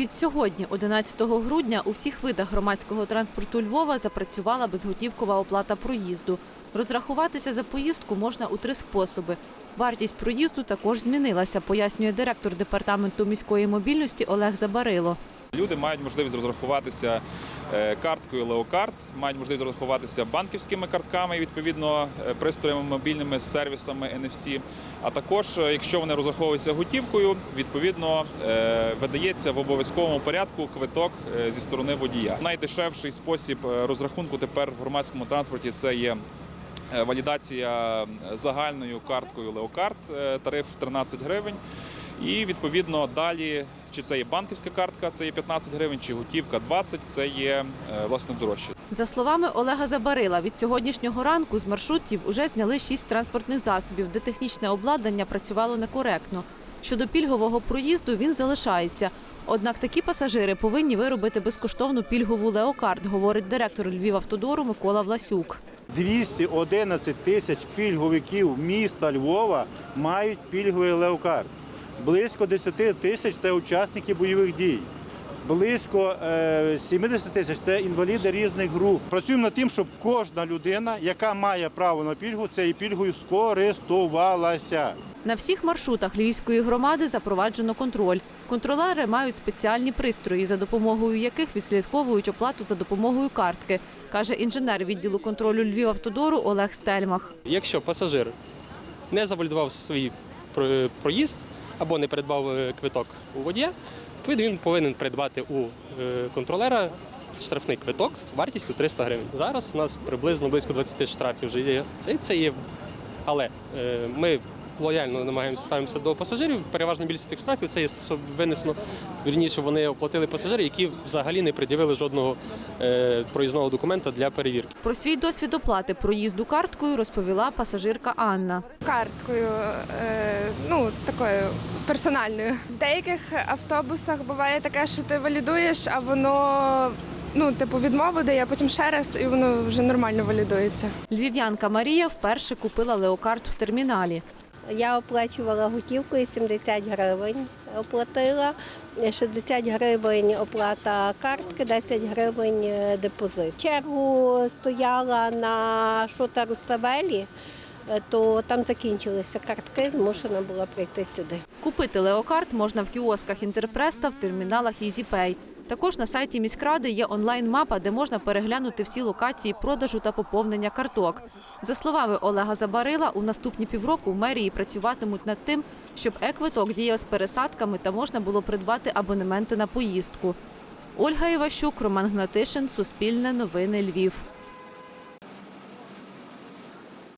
Від сьогодні, 11 грудня, у всіх видах громадського транспорту Львова запрацювала безготівкова оплата проїзду. Розрахуватися за поїздку можна у три способи. Вартість проїзду також змінилася, пояснює директор департаменту міської мобільності Олег Забарило. Люди мають можливість розрахуватися е, карткою Леокарт, мають можливість розрахуватися банківськими картками, і, відповідно е, пристроями мобільними сервісами NFC. А також, е, якщо вони розраховуються готівкою, відповідно видається в обов'язковому порядку квиток зі сторони водія. Найдешевший спосіб розрахунку тепер в громадському транспорті це є. Валідація загальною карткою Леокарт, тариф 13 гривень. І відповідно далі, чи це є банківська картка, це є 15 гривень, чи готівка 20, це є е, власне дорожче. За словами Олега Забарила, від сьогоднішнього ранку з маршрутів уже зняли шість транспортних засобів, де технічне обладнання працювало некоректно. Щодо пільгового проїзду він залишається. Однак такі пасажири повинні виробити безкоштовну пільгову леокарт, говорить директор Львівавтодору Микола Власюк. 211 тисяч пільговиків міста Львова мають пільговий леокарт. Близько 10 тисяч це учасники бойових дій. Близько е, 70 тисяч це інваліди різних груп. Працюємо над тим, щоб кожна людина, яка має право на пільгу, цією пільгою скористувалася. На всіх маршрутах Львівської громади запроваджено контроль. Контролери мають спеціальні пристрої, за допомогою яких відслідковують оплату за допомогою картки, каже інженер відділу контролю Львівавтодору Олег Стельмах. Якщо пасажир не завалідував свій проїзд або не придбав е, квиток у водія, відповідно він повинен придбати у е, контролера штрафний квиток вартістю 300 гривень. Зараз у нас приблизно близько 20 штрафів вже є. Це, це є. Але е, ми лояльно намагаємося ставимося до пасажирів. Переважна більшість цих штрафів це є стосовно винесено. Вірніше вони оплатили пасажири, які взагалі не пред'явили жодного е, проїзного документа для перевірки. Про свій досвід оплати проїзду карткою розповіла пасажирка Анна. карткою, е, ну такою персональною. В деяких автобусах буває таке, що ти валідуєш, а воно ну, типу, відмову дає, а потім ще раз, і воно вже нормально валідується. Львів'янка Марія вперше купила леокарт в терміналі. Я оплачувала готівкою 70 гривень. Оплатила 60 гривень оплата картки, 10 гривень е, депозит. Чергу стояла на шота Руставелі, е, то там закінчилися картки, змушена була прийти сюди. Купити леокарт можна в кіосках Інтерпрес та в терміналах EasyPay. Також на сайті міськради є онлайн-мапа, де можна переглянути всі локації продажу та поповнення карток. За словами Олега Забарила, у наступні півроку мерії працюватимуть над тим, щоб е-квиток діяв з пересадками та можна було придбати абонементи на поїздку. Ольга Іващук, Роман Гнатишин, Суспільне новини Львів.